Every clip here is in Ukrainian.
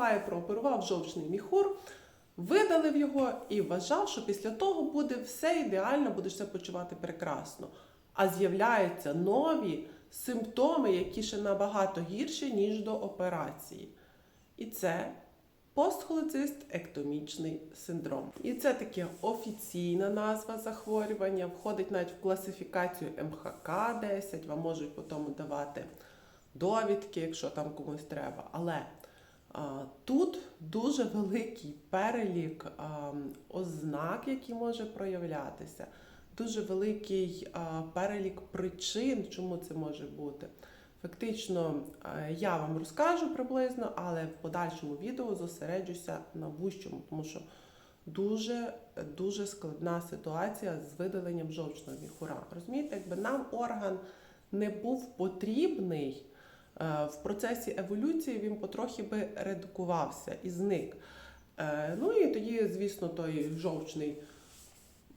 буває, прооперував жовчний міхур, видалив його і вважав, що після того буде все ідеально, будеш себе почувати прекрасно. А з'являються нові симптоми, які ще набагато гірші, ніж до операції. І це постхолоцист ектомічний синдром. І це таке офіційна назва захворювання, входить навіть в класифікацію МХК 10, вам можуть потім давати довідки, якщо там комусь треба. Але тут дуже великий перелік ознак, які може проявлятися, дуже великий перелік причин, чому це може бути. Фактично, я вам розкажу приблизно, але в подальшому відео зосереджуся на вущому, тому що дуже дуже складна ситуація з видаленням жовчного міхура. Розумієте, якби нам орган не був потрібний в процесі еволюції, він потрохи би редукувався і зник. Е, Ну і тоді, звісно, той жовчний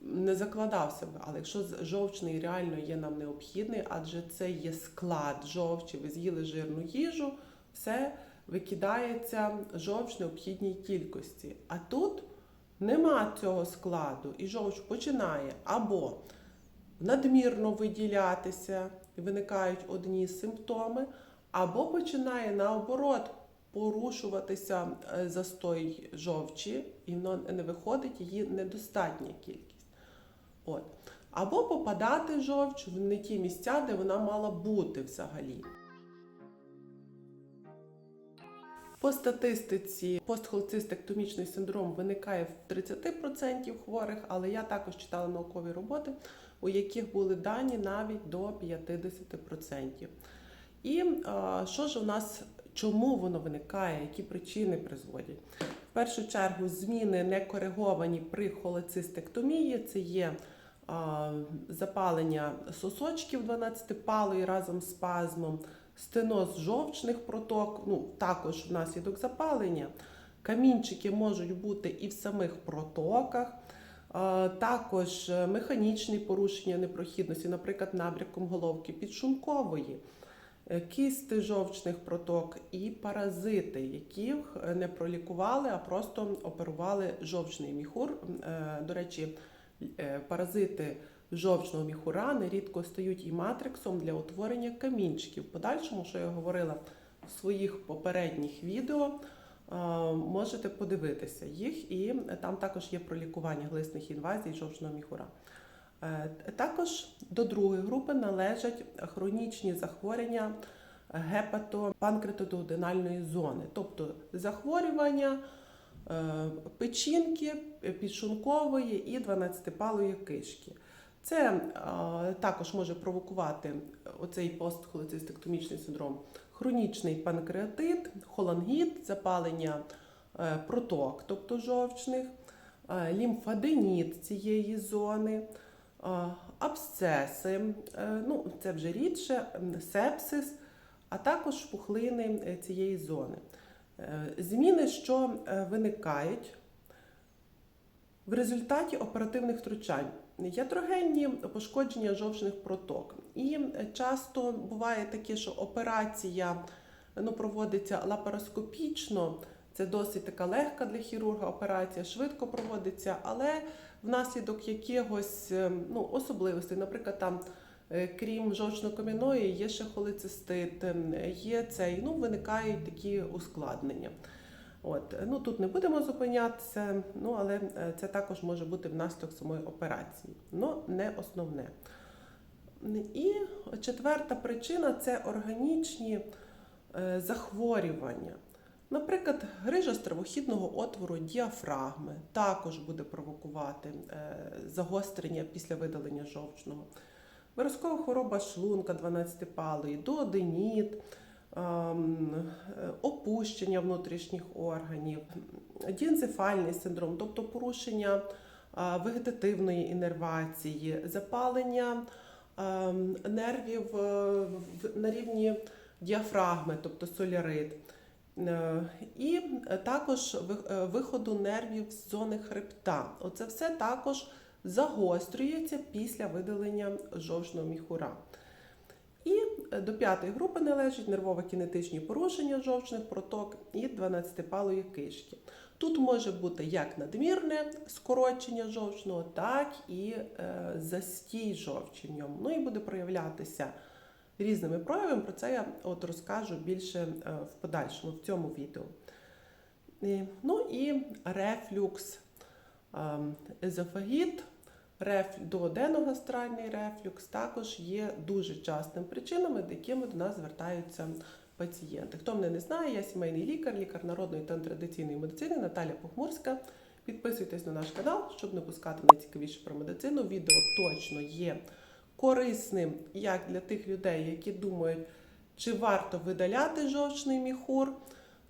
не закладався би, але якщо жовчний реально є нам необхідний, адже це є склад жовчі, ви з'їли жирну їжу, все викидається жовч необхідній кількості. А тут нема цього складу, і жовч починає або надмірно виділятися, і виникають одні симптоми, або починає наоборот порушуватися е, застой жовчі, і не виходить її недостатня кількість. От. Або попадати жовч в не ті місця, де вона мала бути взагалі. По статистиці постхолецистектомічний синдром виникає в 30% хворих, але я також читала наукові роботи, у яких були дані навіть до 50%. І а, що ж у нас, чому воно виникає, які причини призводять? В першу чергу зміни не кориговані при холецистектомії, це є а, запалення сосочків 12-палої разом з спазмом, стеноз жовчних проток, ну також внаслідок запалення. Камінчики можуть бути і в самих протоках, також е, механічні порушення непрохідності, наприклад, набряком головки підшумкової, е, кисти жовчних проток і паразити, яких е, не пролікували, а просто оперували жовчний міхур. Е, До речі, паразити жовчного міхура нерідко стають і матриксом для утворення камінчиків. Подальшому, що я говорила в своїх попередніх відео, можете подивитися їх, і там також є про лікування глисних інвазій жовчного міхура. Е, Також до другої групи належать хронічні захворювання гепатопанкреатодуоденальної зони, тобто захворювання е, печінки, підшункової і 12-палої кишки. Це е, також може провокувати оцей постхолецистектомічний синдром хронічний панкреатит, холангіт, запалення проток, тобто жовчних, лімфаденіт цієї зони, абсцеси, е, ну, це вже рідше, сепсис, а також пухлини е, цієї зони. Е, Зміни, що е, виникають в результаті оперативних втручань. Ятрогенні пошкодження жовчних проток. І е, часто буває таке, що операція ну, проводиться лапароскопічно, це досить така легка для хірурга операція, швидко проводиться, але внаслідок якихось е, ну, особливостей, наприклад, там. е, Крім жовчно-кам'яної, є ще холецистит, ем, є цей, ну, виникають такі ускладнення. От, ну тут не будемо зупинятися, ну але е, це також може бути внаслідок самої операції, ну не основне. І четверта причина це органічні е, захворювання. Наприклад, грижа стравохідного отвору діафрагми також буде провокувати е, загострення після видалення жовчного. Виразкова хвороба шлунка 12-палої, дуоденіт, ем, е, опущення внутрішніх органів, діенцефальний синдром, тобто порушення е, вегетативної іннервації, запалення ем, нервів на рівні діафрагми, тобто солярит. Е, І також е, виходу нервів з зони хребта. Оце все також загострюється після видалення жовчного міхура. І е, до п'ятої групи належать нервово-кінетичні порушення жовчних проток і 12-палої кишки. Тут може бути як надмірне скорочення жовчного, так і застій жовчі в ньому. Ну і буде проявлятися різними проявами. Про це я от розкажу більше е, в подальшому в цьому відео. Ну і рефлюкс, ем, езофагіт, реф, дуоденогастральний рефлюкс також є дуже частими причинами, до якими до нас звертаються пацієнти. Хто мене не знає, я сімейний лікар, лікар народної та традиційної медицини Наталя Похмурська. Підписуйтесь на наш канал, щоб не пускати найцікавіше про медицину. Відео точно є корисним як для тих людей, які думають, чи варто видаляти жовчний міхур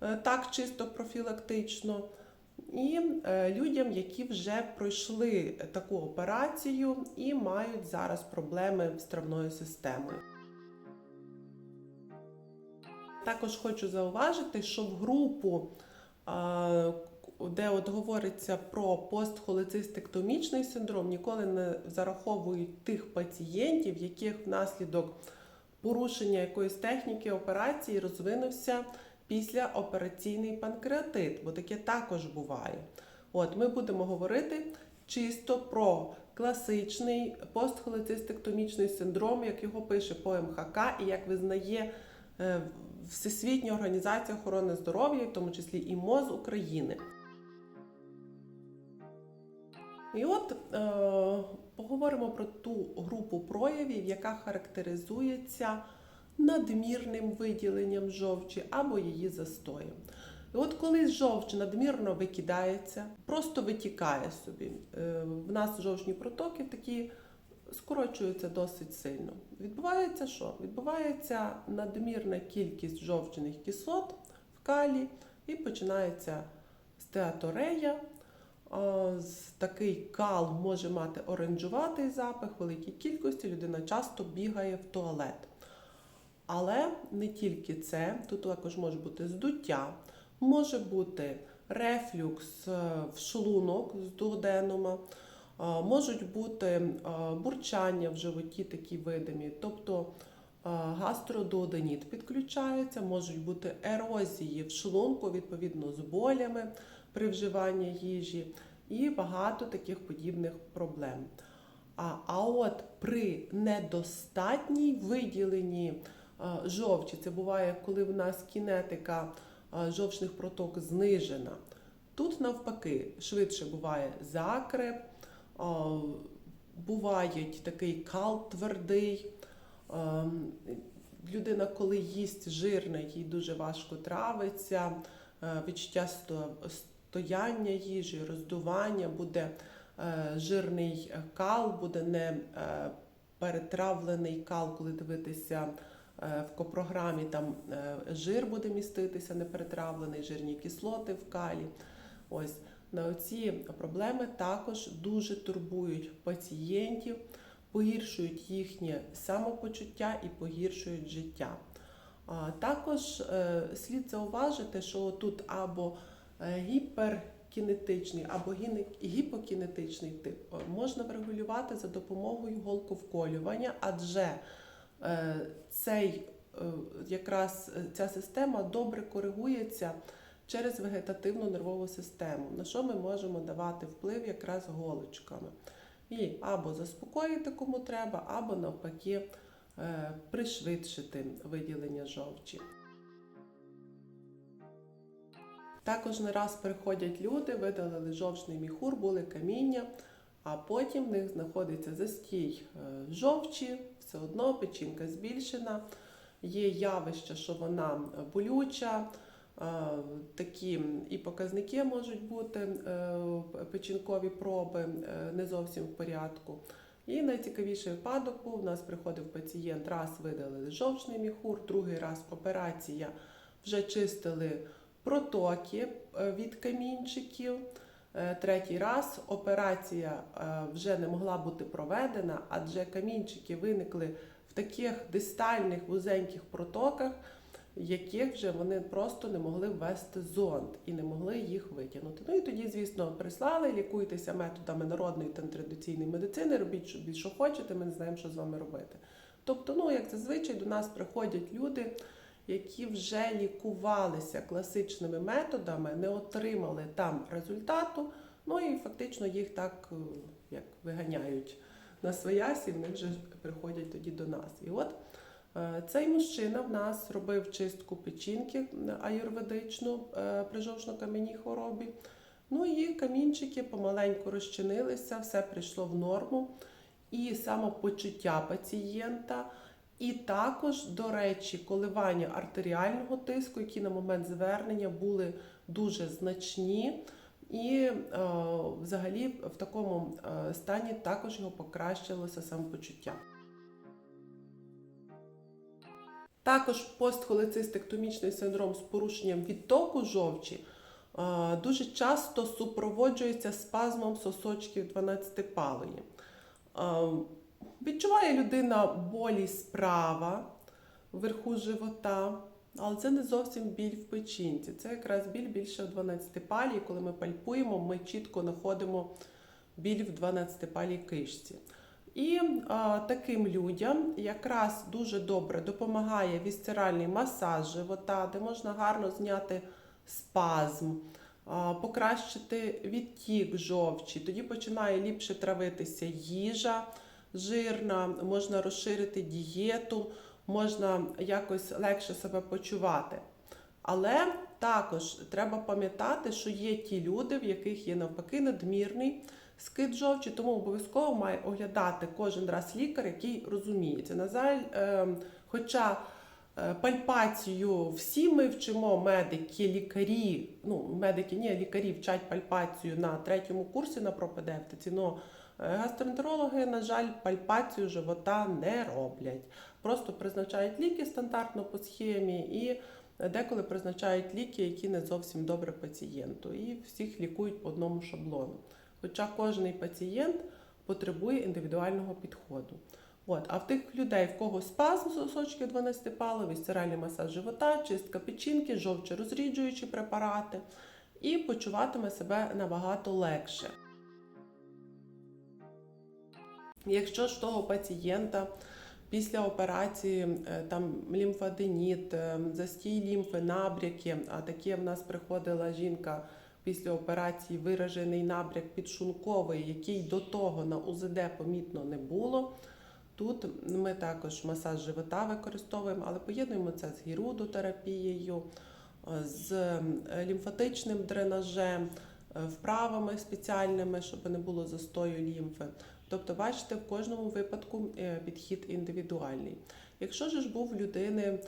е, так чисто профілактично. І е, людям, які вже пройшли таку операцію і мають зараз проблеми з травною системою. Також хочу зауважити, що в групу, де от говориться про постхолецистектомічний синдром, ніколи не зараховують тих пацієнтів, яких внаслідок порушення якоїсь техніки операції розвинувся післяопераційний панкреатит, бо таке також буває. От ми будемо говорити чисто про класичний постхолецистектомічний синдром, як його пише по МХК і як визнає е, Всесвітня організація охорони здоров'я, в тому числі і МОЗ України. І от е, поговоримо про ту групу проявів, яка характеризується надмірним виділенням жовчі або її застоєм. І от коли жовч надмірно викидається, просто витікає собі. Е, в нас жовчні протоки такі скорочуються досить сильно. Відбувається що? Відбувається надмірна кількість жовчних кислот в калі і починається стеаторея. Такий кал може мати оранжуватий запах, великій кількості людина часто бігає в туалет. Але не тільки це, тут також може бути здуття, може бути рефлюкс е, в шлунок з дуоденума, е, можуть бути е, бурчання в животі такі видимі, тобто гастродуоденіт підключається, можуть бути ерозії в шлунку, відповідно з болями при вживанні їжі, і багато таких подібних проблем. А, а от при недостатній виділенні а, жовчі, це буває, коли в нас кінетика а, жовчних проток знижена. Тут навпаки швидше буває закреп, а, бувають такий кал твердий. Людина, коли їсть жирне, їй дуже важко травиться, е, відчуття сто- стояння їжі, роздування, буде е, жирний кал, буде не е, перетравлений кал, коли дивитися е, в копрограмі, там е, жир буде міститися, не перетравлений, жирні кислоти в калі. Ось на оці проблеми також дуже турбують пацієнтів, погіршують їхнє самопочуття і погіршують життя. А також е, слід зауважити, що тут або гіперкінетичний, або гіпокінетичний тип е, можна врегулювати за допомогою голковколювання, адже е, цей е, якраз е, ця система добре коригується через вегетативну нервову систему, на що ми можемо давати вплив якраз голочками. І або заспокоїти кому треба, або навпаки е, пришвидшити виділення жовчі. Також не раз приходять люди, видалили жовчний міхур, були каміння, а потім в них знаходиться застій е, жовчі, все одно печінка збільшена. Є явище, що вона болюча, е, такі і показники можуть бути е, печінкові проби не зовсім в порядку. І найцікавіший випадок був: у нас приходив пацієнт, раз видалили жовчний міхур, другий раз операція вже чистили протоки е, від камінчиків. Е, Третій раз операція е, вже не могла бути проведена, адже камінчики виникли в таких дистальних вузеньких протоках, яких вже вони просто не могли ввести зонд і не могли їх витягнути. Ну і тоді, звісно, прислали, лікуйтеся методами народної та традиційної медицини, робіть що хочете, ми не знаємо, що з вами робити. Тобто, ну як зазвичай до нас приходять люди, які вже лікувалися класичними методами, не отримали там результату, ну і фактично їх так е, як виганяють на своясі, вони вже приходять тоді до нас. І от е, цей мужчина в нас робив чистку печінки аюрведичну е, при жовчно-кам'яній хворобі. Ну і камінчики помаленьку розчинилися, все прийшло в норму. І самопочуття пацієнта, і також, до речі, коливання артеріального тиску, які на момент звернення були дуже значні. І е, взагалі в такому е, стані також його покращилося самопочуття. Також постхолецистектомічний синдром з порушенням відтоку жовчі е, дуже часто супроводжується спазмом сосочків 12-палої. Е, Відчуває людина болі справа вверху живота, але це не зовсім біль в печінці. Це якраз біль більше в 12 палій. Коли ми пальпуємо, ми чітко знаходимо біль в 12 палій кишці. І а, таким людям якраз дуже добре допомагає вісцеральний масаж живота, де можна гарно зняти спазм, а, покращити відтік жовчі. Тоді починає ліпше травитися їжа жирна, можна розширити дієту, можна якось легше себе почувати. Але також треба пам'ятати, що є ті люди, в яких є навпаки надмірний скид жовчі, тому обов'язково має оглядати кожен раз лікар, який розуміється. На жаль, е, хоча е, пальпацію всі ми вчимо медики, лікарі, ну медики, ні, лікарі вчать пальпацію на третьому курсі на пропедевтиці, але гастроентерологи, на жаль, пальпацію живота не роблять. Просто призначають ліки стандартно по схемі і деколи призначають ліки, які не зовсім добре пацієнту, і всіх лікують по одному шаблону. Хоча кожен пацієнт потребує індивідуального підходу. От, а в тих людей, в кого спазм сосочки 12 палив, стиральний масаж живота, чистка печінки, жовче розріджуючі препарати, і почуватиме себе набагато легше. Якщо ж того пацієнта після операції е, там лімфаденіт, е, застій лімфи, набряки, а таке в нас приходила жінка після операції виражений набряк підшунковий, який до того на УЗД помітно не було. Тут ми також масаж живота використовуємо, але поєднуємо це з гірудотерапією, з лімфатичним дренажем, вправами спеціальними, щоб не було застою лімфи. Тобто, бачите, в кожному випадку е, підхід індивідуальний. Якщо ж був в людини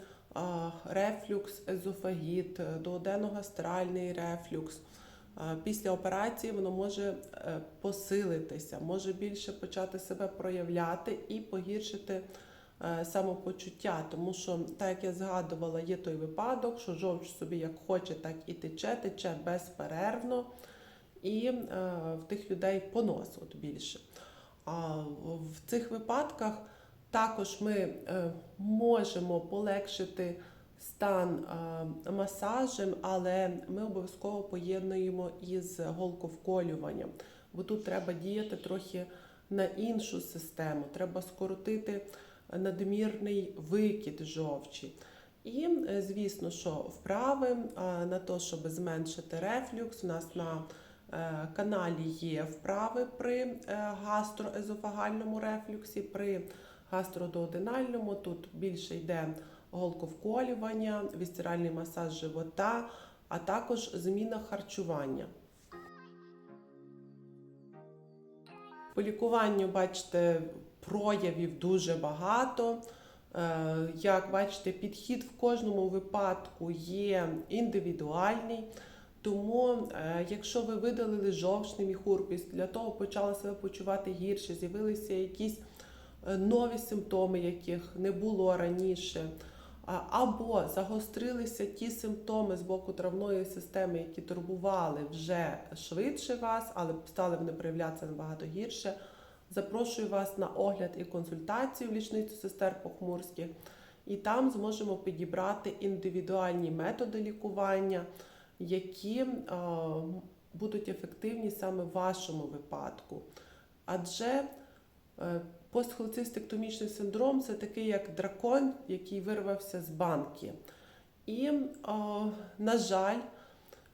рефлюкс, езофагіт, дуоденогастральний рефлюкс, після операції воно може е, посилитися, може більше почати себе проявляти і погіршити е, самопочуття. Тому що, так як я згадувала, є той випадок, що жовч собі як хоче, так і тече, тече безперервно, і в тих людей понос от більше. А в цих випадках також ми е, можемо полегшити стан масажем, але ми обов'язково поєднуємо із голковколюванням, бо тут треба діяти трохи на іншу систему, треба скоротити надмірний викид жовчі. І, е, звісно, що вправи на те, щоб зменшити рефлюкс, у нас на Е, каналі є вправи при е, гастроезофагальному рефлюксі, при гастродоодинальному. Тут більше йде голковколювання, вісцеральний масаж живота, а також зміна харчування. По лікуванню, бачите, проявів дуже багато. Е, як бачите, підхід в кожному випадку є індивідуальний. Тому, е, якщо ви видалили жовчний міхур, після того почали себе почувати гірше, з'явилися якісь е, нові симптоми, яких не було раніше, або загострилися ті симптоми з боку травної системи, які турбували вже швидше вас, але стали вони проявлятися набагато гірше. Запрошую вас на огляд і консультацію в лічницю сестер Похмурських, і там зможемо підібрати індивідуальні методи лікування які будуть ефективні саме в вашому випадку. Адже е, Постхолецистектомічний синдром це такий як дракон, який вирвався з банки. І, о, на жаль,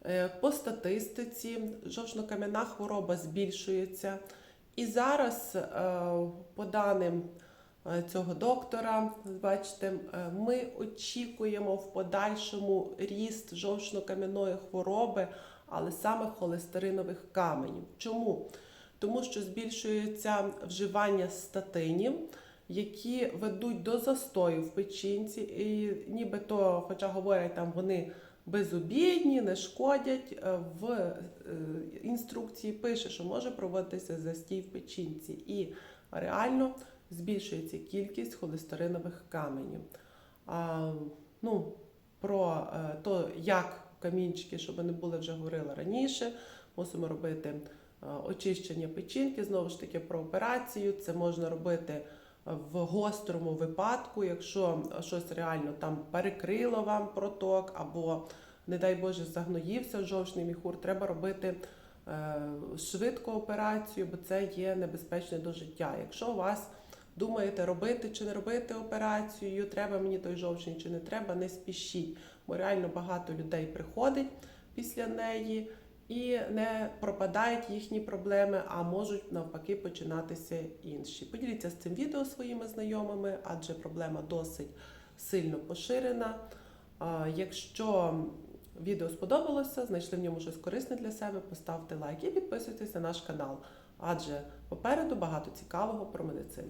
е, по статистиці жовчно-кам'яна хвороба збільшується. І зараз, е, по даним е, цього доктора, бачите, е, ми очікуємо в подальшому ріст жовчно-кам'яної хвороби, але саме холестеринових каменів. Чому? Тому що збільшується вживання статинів, які ведуть до застою в печінці, і нібито, хоча говорять, там вони безобідні, не шкодять. е, В е, інструкції пише, що може проводитися застій в печінці, і реально збільшується кількість холестеринових каменів. А, ну, про е, то, як камінчики, щоб вони були, вже говорила раніше. Мусимо робити е, очищення печінки, знову ж таки про операцію. Це можна робити в гострому випадку, якщо щось реально там перекрило вам проток, або, не дай Боже, загноївся жовчний міхур, треба робити е, швидко операцію, бо це є небезпечне до життя. Якщо у вас думаєте, робити чи не робити операцію, треба мені той жовчний чи не треба, не спішіть, бо реально багато людей приходить після неї і не пропадають їхні проблеми, а можуть навпаки починатися інші. Поділіться з цим відео своїми знайомими, адже проблема досить сильно поширена. Якщо відео сподобалося, знайшли в ньому щось корисне для себе, поставте лайк і підписуйтесь на наш канал, адже попереду багато цікавого про медицину.